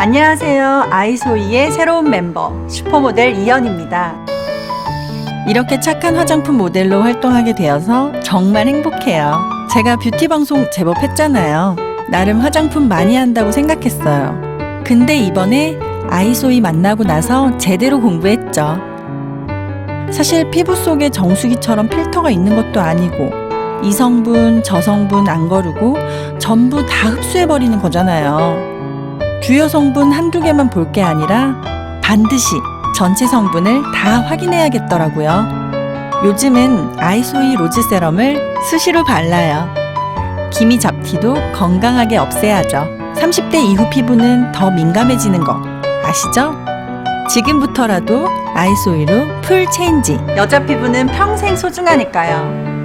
안녕하세요. 아이소이의 새로운 멤버 슈퍼모델 이연입니다. 이렇게 착한 화장품 모델로 활동하게 되어서 정말 행복해요. 제가 뷰티 방송 제법 했잖아요. 나름 화장품 많이 한다고 생각했어요. 근데 이번에 아이소이 만나고 나서 제대로 공부했죠. 사실 피부 속에 정수기처럼 필터가 있는 것도 아니고 이 성분, 저 성분 안 거르고 전부 다 흡수해버리는 거잖아요. 주요 성분 한두 개만 볼 게 아니라 반드시 전체 성분을 다 확인해야겠더라고요. 요즘은 아이소이 로즈 세럼을 수시로 발라요. 기미 잡티도 건강하게 없애야죠. 30대 이후 피부는 더 민감해지는 거 아시죠? 지금부터라도 아이소이로 풀 체인지. 여자 피부는 평생 소중하니까요.